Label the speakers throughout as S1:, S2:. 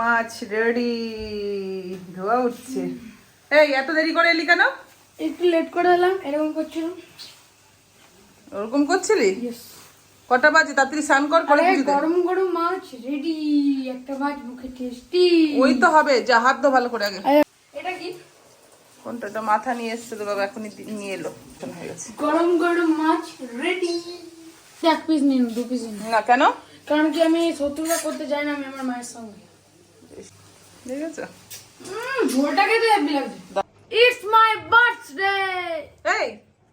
S1: মাছ ready ধোয়া উঠছে। এই এত দেরি করে এলি কেন?
S2: একটু লেট করে এলাম এরকম করছিলাম।
S1: ওরকম করছিলি? কটা বাজে? তাড়াতাড়ি স্নান কর করে।
S2: গরম গরম মাছ রেডি একটা মাছ মুখে টেস্টি
S1: ওই তো হবে যা হাত ধো ভালো করে আগে।
S2: এটা কি?
S1: কোনটা? একটা মাথা নিয়ে এসছে তো বাবা এখনই নিয়ে এলো। হয়ে গেছে।
S2: গরম গরম মাছ রেডি এক পিস নিন দু পিস নিন।
S1: না কেন?
S2: কারণ কি আমি শত্রুতা করতে যাই না আমি আমার মায়ের সঙ্গে।
S1: ঠিক আছে
S2: ঝোলটা খেতে হেভি লাগছে। ইটস মাই বার্থডে
S1: এই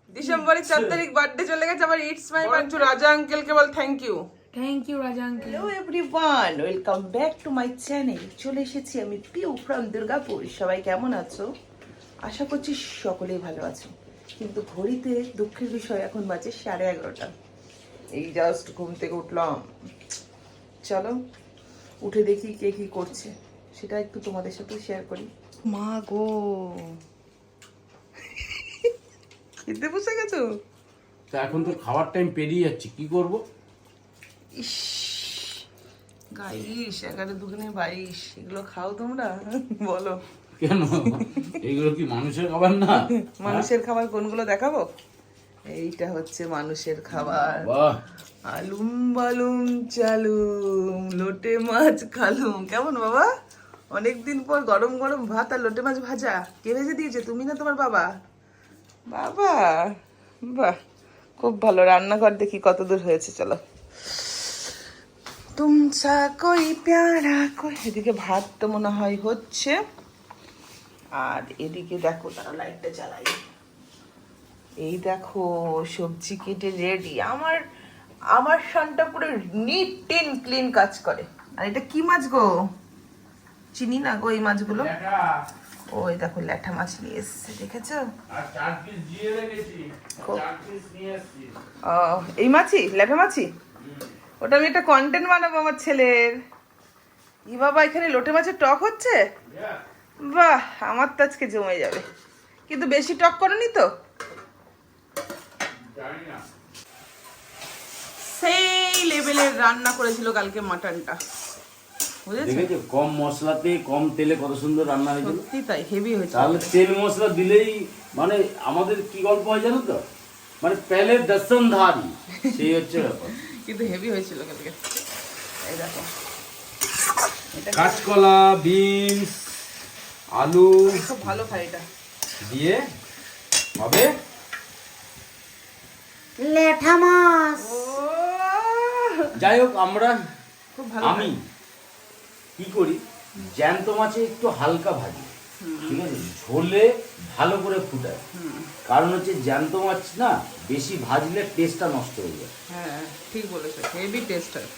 S1: ডিসেম্বরের চার তারিখ বার্থডে চলে গেছে আবার ইটস মাই বার্থডে রাজা আঙ্কেলকে বল thank you
S2: thank you Raja uncle
S1: hello everyone welcome back to my channel চলে এসেছি আমি পিউ ফ্রম দুর্গাপুর সবাই কেমন আছো? আশা করছি সকলেই ভালো আছো। কিন্তু ঘড়িতে দুঃখের বিষয় এখন বাজে সাড়ে এগারোটা। এই জাস্ট ঘুম থেকে উঠলাম। চলো উঠে দেখি কে কি করছে। সেটা একটু তোমাদের সাথে শেয়ার করি। মা গো। খেতে বসে গেছো?
S3: তা এখন তো খাওয়ার টাইম পেরিয়ে যাচ্ছে কি করব?
S1: ইস গাইস এগারো দুগুনে বাইশ এগুলো খাও তোমরা বলো।
S3: কেন? এগুলো কি মানুষের খাবার না?
S1: মানুষের খাবার কোনগুলো দেখাবো? এইটা হচ্ছে মানুষের খাবার।
S3: বাহ।
S1: আলুম বালুম চালুম, লোটে মাছ খালুম। কেমন বাবা? অনেকদিন পর গরম গরম ভাত আর লোটে মাছ ভাজা। কে ভেজে দিয়েছে? তুমি না তোমার বাবা? বাবা, বাহ, খুব ভালো। রান্নাঘর দেখি কত দূর হয়েছে, চলো। তুমসা কই প্যারা কই? এদিকে ভাত তো মনে হয় হচ্ছে। আর এদিকে দেখো তারা লাইটটা জ্বালাই। এই দেখো, সবজি কেটে রেডি আমার আমার শানটা পুরো নিট টেন ক্লিন কাজ করে। আর এটা কি মাছ গো? চিনি না গো এই মাছগুলো? ওই দেখো ল্যাঠা মাছ নিয়ে এসছে দেখেছ?
S3: আর চার পিস দিয়ে রেখেছি
S1: খুব-
S3: চার পিস নিয়ে এসেছি।
S1: ও, এই মাছি ল্যাঠা মাছি ওটা আমি একটা কন্টেন্ট বানাবো আমার ছেলের। ই বাবা এখানে লোটে মাছের টক হচ্ছে? বাহ আমার তো আজকে জমে যাবে। কিন্তু বেশি টক করনি তো?
S3: জানি না।
S1: সেই লেভেলের রান্না করেছিল কালকে মাটনটা
S3: দেখেছ কম মশলাতে কম তেলে কত সুন্দর রান্না হয়েছিল?
S1: সত্যি তাই হেভি হয়েছে
S3: তাহলে তেল মশলা দিলেই মানে আমাদের কি গল্প হয় জানো তো? মানে পেলে দর্শন ধারি সেই হচ্ছে ব্যাপার।
S1: কিন্তু হেভি হয়েছিল কালকে। এই দেখো।
S3: কাঁচকলা বিনস আলু
S1: খুব ভালো খাই এটা।
S3: দিয়ে হবে?
S2: লেঠা মাছ।
S3: যাই হোক আমরা আমি কি করি? জ্যান্ত মাছে একটু হালকা ভাজি। ঠিক আছে? ঝোলে ভালো করে ফুটায় কারণ হচ্ছে জ্যান্ত মাছ না বেশি ভাজলে টেস্টটা নষ্ট হয়ে যায়।
S1: হ্যাঁ ঠিক বলেছ। হেভি টেস্ট হয়।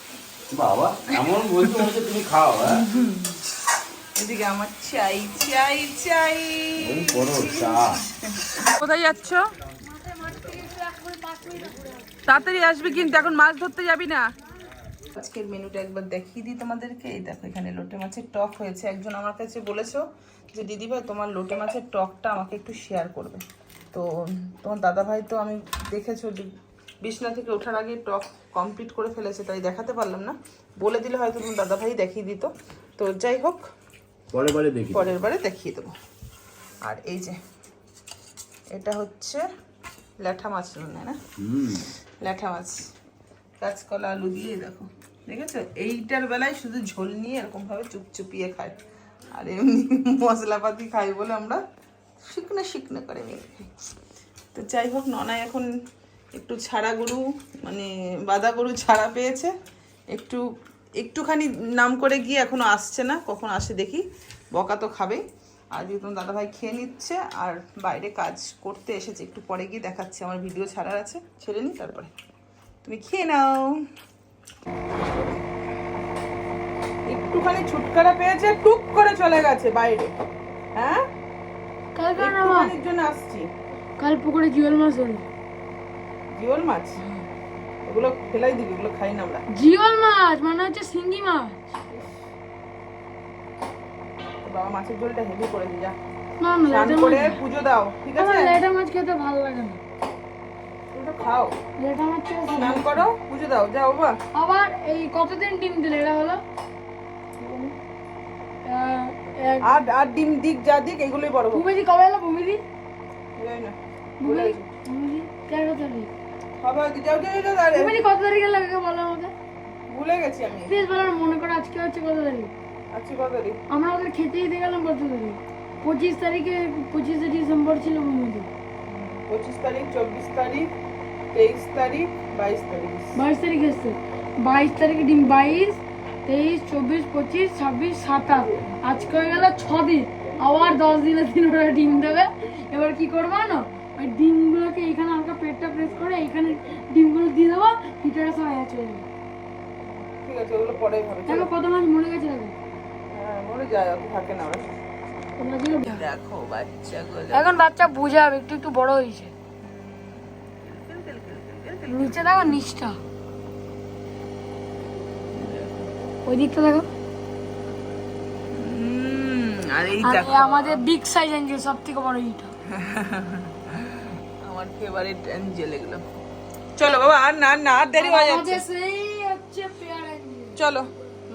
S3: বাবা এমন বলতে হচ্ছে তুমি খাও হ্যাঁ?
S1: এদিকে আমার চাই চাই চাই। কোথায় যাচ্ছ? তাড়াতাড়ি আসবি কিন্তু এখন মাছ ধরতে যাবি না। আজকের মেনুটা একবার দেখিয়ে দিই তোমাদেরকে। এই দেখো এখানে লোটে মাছের টক হয়েছে। একজন আমার কাছে বলেছ যে দিদিভাই তোমার লোটে মাছের টকটা আমাকে একটু শেয়ার করবে। তো তোমার দাদাভাই তো আমি দেখেছ যে বিছনা থেকে ওঠার আগে টক কমপ্লিট করে ফেলেছে তাই দেখাতে পারলাম না। বলে দিলে হয়তো তোমার দাদাভাই দেখিয়ে দিত। তো যাই হোক
S3: পরে পরে দেখি
S1: পরের বারে দেখিয়ে দেবো। আর এই যে এটা হচ্ছে ল্যাঠা মাছ না? ল্যাঠা মাছ। কাঁচকলা আলু দিয়ে দেখো। দেখেছ? এইটার বেলায় শুধু ঝোল নিয়ে এরকম ভাবে চুপচুপিয়ে খায়। আর এমনি মশলাপাতি খাই বলে আমরা শুকনো শুকনো করে মেরে খাই। তো যাই হোক ননাই এখন একটু ছাড়া গরু মানে বাদা গরু ছাড়া পেয়েছে। একটু, একটুখানি নাম করে গিয়ে এখনও আসছে না। কখন আসে দেখি। বকা তো খাবেই। আর যদি তোমার দাদাভাই খেয়ে নিচ্ছে আর বাইরে কাজ করতে এসেছে একটু পরে গিয়ে দেখাচ্ছে আমার ভিডিও ছাড়ার আছে ছেড়ে নি তারপরে। তুমি খেয়ে নাও। একটুখানি ছুটকারা পেয়েছে টুক করে চলে গেছে বাইরে। হ্যাঁ? একটুখানির জন্য আসছি।
S2: কাল পুকুরে জিওল মাছ হলো
S1: জিওল মাছ? ওগুলো ফেলাই দিবি ওগুলো খাই না আমরা।
S2: জিওল মাছ মানে হচ্ছে শিঙ্গি মাছ।
S1: বাবা মাছের ঝোলটা হেভি যা।
S2: না না লেটা
S1: করে পুজো দাও ঠিক আছে?
S2: আমার লেটা মাছ খেতে ভালো লাগে না।
S1: তুমি খাও।
S2: লেটা মাছ খেতে
S1: স্নান করো পুজো দাও যাও বাবা
S2: আবার এই কতদিন ডিম দিলে এটা হলো
S1: আর আর ডিম দিক যা দিক এগুলোই বড় হোক
S2: ভূমিদি কবে এলো ভূমিদি?
S1: না ভুলে
S2: ভূমিদি
S1: গেছি।
S2: ভূমিদি কেন কত তারিখ
S1: যাও যাও যাও
S2: ভূমিদি কত তারিখ এলো আগে বলো আমাকে।
S1: ভুলে গেছি আমি।
S2: প্লিজ বলো মনে করে আজকে হচ্ছে কত তারিখ? আমরা ওদের খেতে দিতে গেলাম কত তারিখ পঁচিশ তারিখে পঁচিশে ডিসেম্বর ছিল ভূমিদি
S1: পঁচিশ তারিখ চব্বিশ তারিখ তেইশ তারিখ বাইশ তারিখ।
S2: বাইশ তারিখ এসছে। বাইশ তারিখে ডিম বাইশ তেইশ চব্বিশ পঁচিশ ছাব্বিশ সাতাশ। আজকে হয়ে গেল ছ দিন। আবার দশ দিনের দিন ওরা ডিম দেবে। এবার কি করব না ওই ডিমগুলোকে এখানে হালকা পেটটা প্রেস করে এখানে ডিমগুলো দিয়ে দেবো হিটারে সবাই চলে যাবে।
S1: ঠিক আছে ওগুলো পরে হবে
S2: দেখো কত মাছ মরে গেছে দেখো। এখন বাচ্চা একটু একটু বড় হয়েছে। নিচে দেখো নিচটা। ওই দিকটা দেখো। আমাদের বিগ সাইজ সব থেকে বড় এইটা।
S1: আমার ফেভারিট অ্যাঞ্জেল এগুলো। চলো বাবা আর না না আর দেরি হয়ে যাচ্ছে।
S2: সেই হচ্ছে পেয়ার এঞ্জেল
S1: চলো।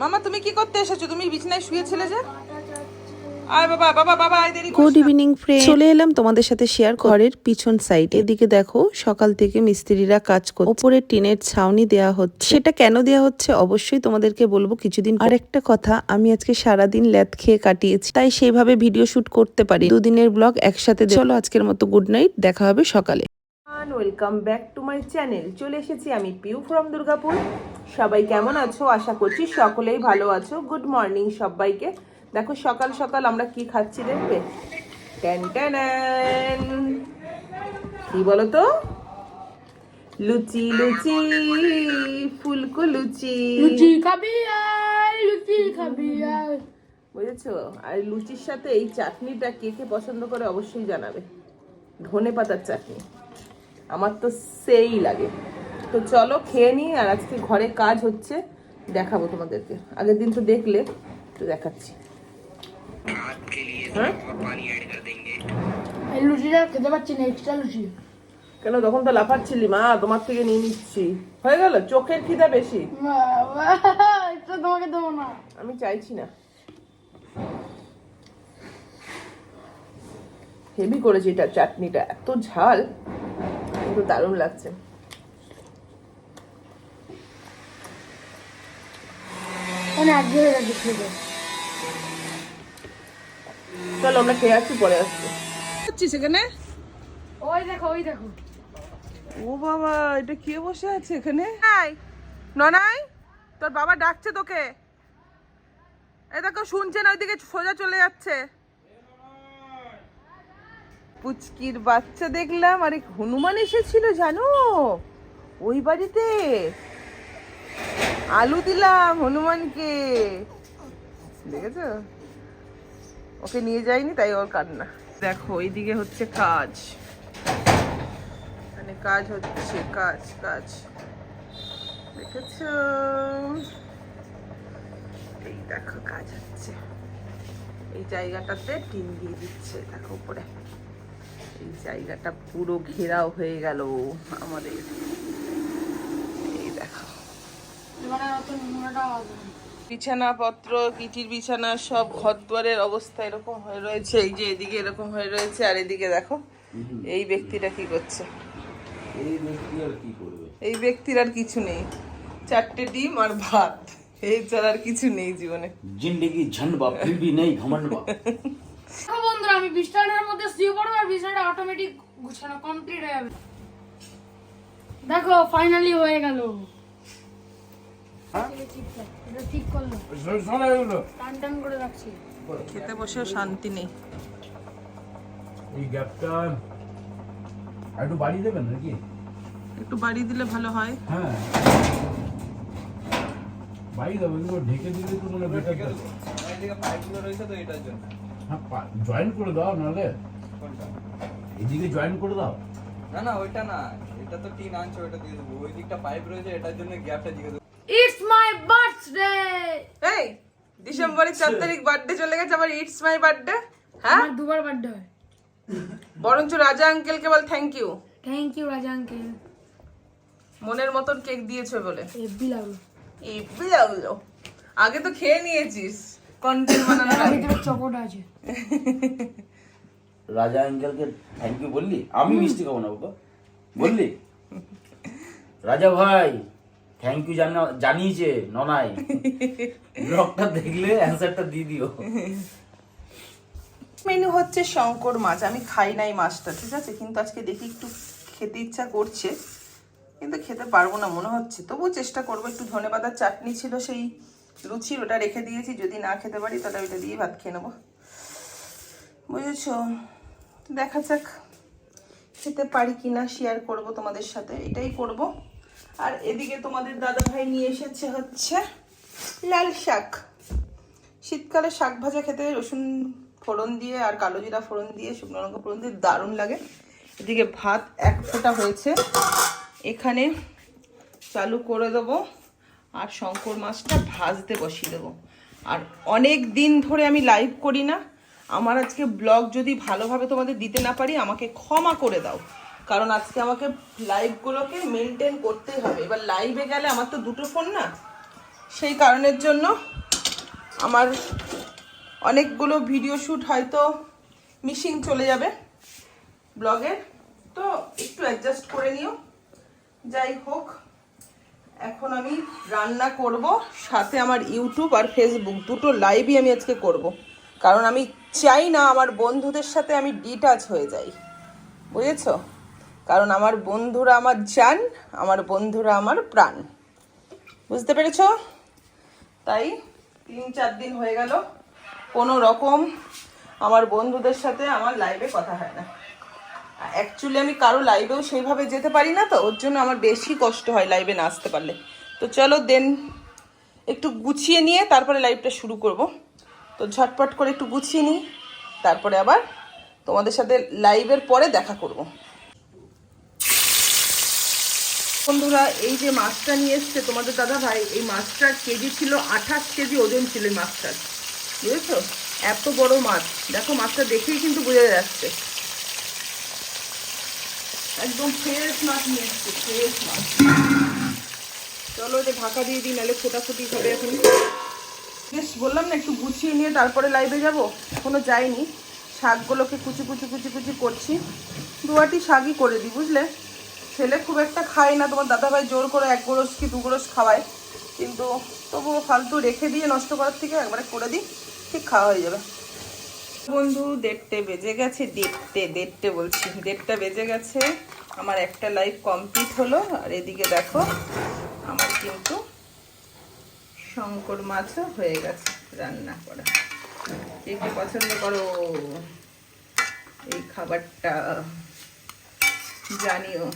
S1: মামা তুমি কি করতে এসেছ? তুমি বিছানায় শুয়েছিলে যে? আয় বাবা বাবা বাবা আয় দেরি
S4: গুড ইভিনিং ফ্রেন্ড চলে এলাম তোমাদের সাথে শেয়ার ঘরের পিছন সাইড এদিকে দেখো সকাল থেকে মিস্ত্রিরা কাজ করছে। ওপরে টিনের ছাউনি দেয়া হচ্ছে। সেটা কেন দেয়া হচ্ছে? অবশ্যই তোমাদেরকে বলব কিছুদিন আর একটা কথা আমি আজকে সারাদিন ল্যাদ খেয়ে কাটিয়েছি তাই সেইভাবে ভিডিও শুট করতে পারি দুদিনের ব্লগ একসাথে চলো আজকের মতো গুড নাইট দেখা হবে সকালে। Welcome back to my channel চলে এসেছি আমি পিউ ফ্রম দুর্গাপুর। সবাই কেমন আছো? আশা করছি সকলেই ভালো আছো। গুড মর্নিং সবাইকে। দেখো সকাল সকাল আমরা কি খাচ্ছি দেখবে? কি বলো তো লুচি লুচি ফুলকো লুচি।
S2: লুচি খাবি লুচি খাবি
S1: বুঝেছ? আর লুচির সাথে এই চাটনিটা কে কে পছন্দ করে অবশ্যই জানাবে। ধনে পাতার চাটনি। আমার তো সেই লাগে। তো চলো খেয়ে নিই আর আজকে ঘরে কাজ হচ্ছে দেখাবো তোমাদেরকে। আগের দিন তো দেখলে তো দেখাচ্ছি। হ্যাঁ?
S2: লুচিটা খেতে পাচ্ছি না এক্সট্রা লুচি।
S1: কেন তখন তো লাফাচ্ছিলি মা তোমার থেকে নিয়ে নিচ্ছি। হয়ে গেল? চোখের খিদা বেশি?
S2: তোমাকে দেবো না।
S1: আমি চাইছি না। হেভি করেছি এটা চাটনিটা এত ঝাল। কিন্তু দারুণ লাগছে।
S2: মানে
S1: চলো আমরা খেয়ে আসছি পরে আসছি। সেখানে
S2: ওই দেখো ওই দেখো।
S1: ও বাবা এটা কে বসে আছে এখানে? ননাই তোর বাবা ডাকছে তোকে। এই দেখো শুনছে না ওইদিকে সোজা চলে যাচ্ছে। পুচকির বাচ্চা দেখলাম, আরে হনুমান এসেছিল, জানো? ওই বাড়িতে। আলু দিলাম হনুমানকে। দেখেছ? ওকে নিয়ে যাইনি, তাই ওর কান্না। দেখো, এইদিকে হচ্ছে কাজ। মানে কাজ হচ্ছে, কাজ কাজ। দেখেছ? এই দেখো, কাজ হচ্ছে। এই জায়গাটাতে টিন দিয়ে দিচ্ছে, দেখো উপরে। এই জায়গাটা পুরো ঘেরাও হয়ে গেল আমাদের। এই দেখো। বিছানাপত্র কিটির বিছানা সব ঘর দুয়ারের অবস্থা এরকম হয়ে রয়েছে। এই যে এদিকে এরকম হয়ে রয়েছে আর এদিকে দেখো এই ব্যক্তিটা কি করছে?
S3: এই ব্যক্তি আর কি করবে?
S1: এই ব্যক্তির আর কিছু নেই। চারটে ডিম আর ভাত। এই ছাড়া আর কিছু নেই জীবনে।
S3: জিন্দেগি ঝনবা ফির ভি নেই ঘমনবা
S2: দেখো বন্ধুরা আমি বিছানার মধ্যে শুয়ে পড়ব আর বিছানাটা অটোমেটিক গুছানো কমপ্লিট হয়ে যাবে। দেখো ফাইনালি হয়ে গেল। এটা ঠিক করল। টান টান করে রাখছি।
S1: খেতে বসেও শান্তি নেই।
S5: এই গ্যাপটা একটু বাড়িয়ে দেবেন নাকি?
S1: একটু বাড়ি দিলে ভালো হয়।
S5: হ্যাঁ। বাড়িয়ে দেবো ঢেকে দিলে তো মনে বেটার হ্যাঁ জয়েন করে দাও নাহলে। এদিকে জয়েন করে দাও।
S6: না না ওইটা না। এটা তো টিন আনছে ওইটা দিয়ে দেবো। ওই দিকটা পাইপ রয়েছে এটার জন্য গ্যাপটা দিয়ে দেবো।
S2: ইটস মাই বার্থডে
S1: এই ডিসেম্বরের চার তারিখ বার্থডে চলে গেছে আবার ইটস মাই বার্থডে হ্যাঁ?
S2: আমার দুবার বার্থডে হয়।
S1: বরঞ্চ রাজা আঙ্কেলকে বল thank you
S2: thank you Raja uncle
S1: মনের মতন কেক দিয়েছ বলে।
S2: হেব্বি লাগল
S1: লাগল আগে তো খেয়ে নিয়েছিস। কন্টেন্ট বানানো
S2: চকোটা আছে।
S3: রাজা আঙ্কেলকে থ্যাংক ইউ বললি? আমি মিষ্টি খাব না বাবা। বললি? রাজা ভাই থ্যাংক ইউ জানা জানিয়েছে ননাই ব্লগটা দেখলে অ্যান্সারটা দিয়ে দিও।
S1: মেনু হচ্ছে শঙ্কর মাছ। আমি খাই নাই মাছটা ঠিক আছে? কিন্তু আজকে দেখি একটু খেতে ইচ্ছা করছে। কিন্তু খেতে পারব না মনে হচ্ছে। তবুও চেষ্টা করব একটু ধনে পাতার চাটনি ছিল সেই লুচির ওটা রেখে দিয়েছি, যদি না খেতে পারি তাহলে ওইটা দিয়ে ভাত খেয়ে নেব। বুঝেছ? দেখা যাক, খেতে পারি কি না শেয়ার করব তোমাদের সাথে, এটাই করব। আর এদিকে তোমাদের দাদা ভাই নিয়ে এসেছে হচ্ছে লাল শাক। শীতকালে শাক ভাজা খেতে রসুন ফোড়ন দিয়ে আর কালো জিরা ফোড়ন দিয়ে, শুকনো লঙ্কা ফোড়ন দিয়ে দারুণ লাগে। এদিকে ভাত এক ফোঁটা হয়েছে। এখানে চালু করে দেবো। আর শঙ্কর মাছটা ভাজতে বসিয়ে দেবো। আর অনেক দিন ধরে আমি লাইভ করি না। আমার আজকে ব্লগ যদি ভালোভাবে তোমাদের দিতে না পারি, আমাকে ক্ষমা করে দাও। কারণ আজকে আমাকে লাইভগুলোকে মেনটেন করতেই হবে। এবার লাইভে গেলে আমার তো দুটো ফোন না। সেই কারণের জন্য আমার অনেকগুলো ভিডিও শ্যুট হয়তো মিসিং চলে যাবে ব্লগের তো একটু অ্যাডজাস্ট করে নিও। যাই হোক। এখন আমি রান্না করব, সাথে আমার ইউটিউব আর ফেসবুক, দুটো লাইভই আমি আজকে করব। কারণ আমি চাই না আমার বন্ধুদের সাথে আমি ডিটাচ হয়ে যাই। বুঝেছ? কারণ আমার বন্ধুরা আমার জান, আমার বন্ধুরা আমার প্রাণ। বুঝতে পেরেছ? তাই তিন চার দিন হয়ে গেল, কোনো রকম আমার বন্ধুদের সাথে আমার লাইভে কথা হয় না। অ্যাকচুয়ালি আমি কারও লাইভেও সেইভাবে যেতে পারি না তো, ওর জন্য আমার বেশি কষ্ট হয় লাইভে না আসতে পারলে। তো চলো দেন একটু গুছিয়ে নিয়ে তারপরে লাইভটা শুরু করব। তো ঝটপট করে একটু গুছিয়ে নিই, তারপরে আবার তোমাদের সাথে লাইভের পরে দেখা করব। বন্ধুরা, এই যে মাছটা নিয়ে এসছে তোমাদের দাদা ভাই, এই মাছটার কেজি ছিল আঠাশ কেজি, ওজন ছিল এই মাছটার। বুঝেছ? এত বড় মাছ। দেখো, মাছটা দেখেই কিন্তু বোঝা যাচ্ছে। একদম ফ্রেশ মাছ নিয়ে ফ্রেশ মাছ চলো যে ঢাকা দিয়ে দিই, নাহলে ফোটাফুটি হবে এখন। বেশ, বললাম না, একটু গুছিয়ে নিয়ে তারপরে লাইভে যাব। কোনো যাইনি। শাকগুলোকে কুচি কুচি কুচি কুচি করছি। দুয়াটি শাকই করে দিই, বুঝলে? ছেলে খুব একটা খায় না, তোমার দাদাভাই জোর করে এক গোরস কি দু গোরস খাওয়ায়। কিন্তু তবুও ফালতু রেখে দিয়ে নষ্ট করার থেকে একবারে করে দিই, ঠিক খাওয়া হয়ে যাবে। বন্ধু, দেড়টে বেজে গেছে, দেড়টে দেড়টে বলছি। দেড়টা বেজে গেছে, আমার একটা লাইফ কমপ্লিট হলো, আর এদিকে দেখো, আমার কিন্তু শঙ্কর মাছও হয়ে গেছে রান্না করা। কে পছন্দ করো? এই খাবারটা জানিও।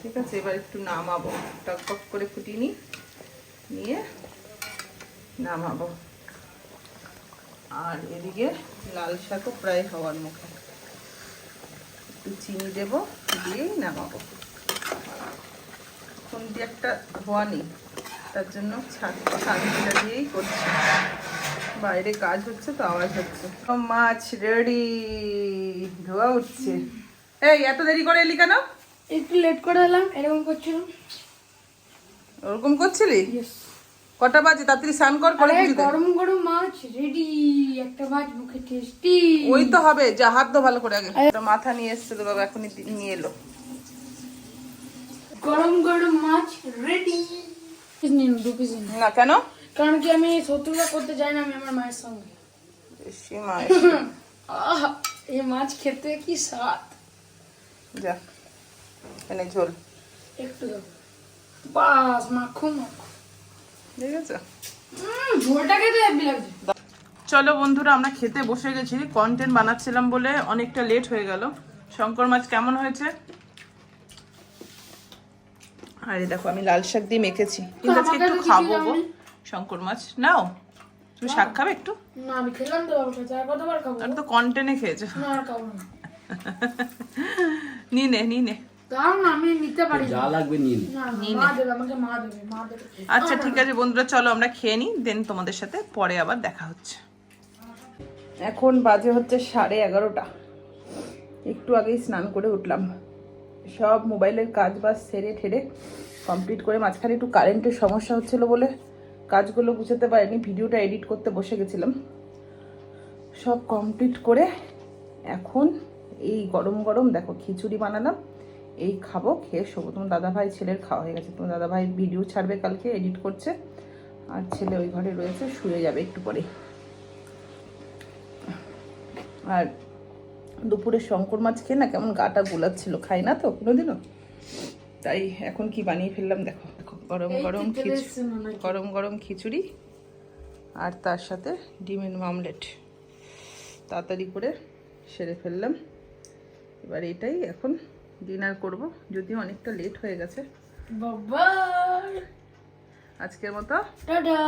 S1: ঠিক আছে, এবার একটু নামাবো। টক টক করে ফুটিয়ে নিই, নিয়ে নামাবো। আর এদিকে লাল শাকও প্রায় হওয়ার মুখে। একটু চিনি দেব দিয়েই নামাবো। খুন্তি একটা ধোয়া নেই তার জন্য ছাদটা দিয়েই করছি। বাইরে কাজ হচ্ছে তো আওয়াজ হচ্ছে। মাছ রেডি ধোয়া উঠছে। এই এত দেরি করে এলি কেন?
S2: একটু লেট করে এলাম এরকম করছিলাম।
S1: ওরকম করছিলি. কটা বাজে? তাড়াতাড়ি স্নান কর করে পুজো দে।
S2: গরম গরম মাছ রেডি একটা মাছ মুখে টেস্টি
S1: ওই তো হবে যা হাত দো ভালো করে আগে। একটা মাথা নিয়ে এসছে তো বাবা এখনই নিয়ে এলো।
S2: গরম গরম মাছ রেডি নিন দু পিস
S1: না কেন?
S2: কারণ কি আমি শত্রুতা করতে চাই না আমি আমার মায়ের সঙ্গে।
S1: বেশি মাছ
S2: আহ এই মাছ খেতে কি স্বাদ।
S1: যা এনে ঝোল।
S2: একটু দাও। বাস মাখো মাখো।
S1: চলো বন্ধুরা আমরা খেতে বসে গেছি। কন্টেন্ট বানাচ্ছিলাম বলে অনেকটা লেট হয়ে গেল। শঙ্কর মাছ কেমন হয়েছে? আরে দেখো আমি লাল শাক দিয়ে মেখেছি। কিন্তু আজকে একটু খাব গো। শঙ্কর মাছ নাও। তুমি শাক খাবে একটু?
S2: না আমি খেলাম তো কতবার খাব
S1: খেয়েছো।
S2: না খাব নি।
S1: নে নি। নে
S2: আমি নিতে পারি
S3: যা লাগবে নিয়ে
S2: মা দেবে আমাকে মা দেবে মা দেবে।
S1: আচ্ছা ঠিক আছে বন্ধুরা চলো আমরা খেয়ে নিই দেন তোমাদের সাথে পরে আবার দেখা হচ্ছে। এখন বাজে হচ্ছে সাড়ে এগারোটা। একটু আগেই স্নান করে উঠলাম। সব মোবাইলের কাজ বাজ সেরে ঠেরে কমপ্লিট করে মাঝখানে একটু কারেন্টের সমস্যা হচ্ছিল বলে কাজগুলো গুছাতে পারিনি ভিডিওটা এডিট করতে বসে গেছিলাম। সব কমপ্লিট করে এখন এই গরম গরম দেখো খিচুড়ি বানালাম। এই খাব খেয়ে শোবো। তোমার দাদাভাই ছেলের খাওয়া হয়ে গেছে। তোমার দাদাভাই ভিডিও ছাড়বে কালকে এডিট করছে। আর ছেলে ওই ঘরে রয়েছে শুয়ে যাবে একটু পরে। আর দুপুরে শঙ্কর মাছ খেয়ে না কেমন গাটা গোলাচ্ছিল খাই না তো কোনোদিনও? তাই এখন কি বানিয়ে ফেললাম দেখো। গরম গরম খিচুড়ি। গরম গরম খিচুড়ি। আর তার সাথে ডিমের মামলেট। তাড়াতাড়ি করে সেরে ফেললাম। এবার এটাই এখন ডিনার করব যদিও অনেকটা লেট হয়ে গেছে। আজকের মতো
S2: টাটা।